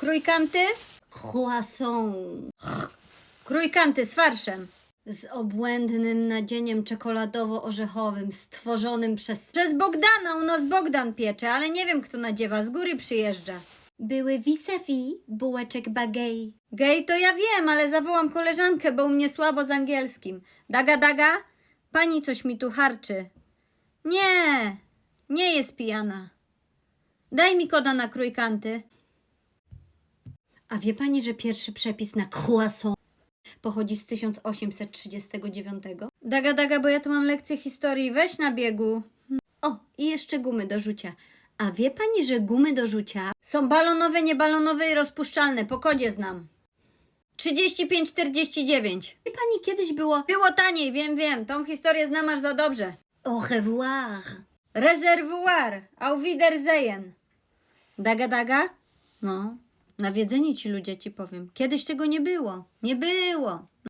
Krójkanty? Croissant. Krójkanty z farszem. Z obłędnym nadzieniem czekoladowo-orzechowym, stworzonym przez... Przez Bogdana, u nas Bogdan piecze, ale nie wiem kto nadziewa, z góry przyjeżdża. Były vis-a-vis bułeczek bagej. Gej to ja wiem, ale zawołam koleżankę, bo u mnie słabo z angielskim. Daga, daga? Pani coś mi tu harczy. Nie, nie jest pijana. Daj mi koda na krójkanty. A wie pani, że pierwszy przepis na croissant pochodzi z 1839? Daga, daga, bo ja tu mam lekcję historii. Weź na biegu. O, i jeszcze gumy do rzucia. A wie pani, że gumy do rzucia są balonowe, niebalonowe i rozpuszczalne? Po kodzie znam. 35,49. Wie pani, kiedyś było... Było taniej, wiem, wiem. Tą historię znam aż za dobrze. Au revoir. Rezerwuar. Auf Wiedersehen. Daga, daga? No, nawiedzeni ci ludzie, ci powiem. Kiedyś tego nie było. Nie było.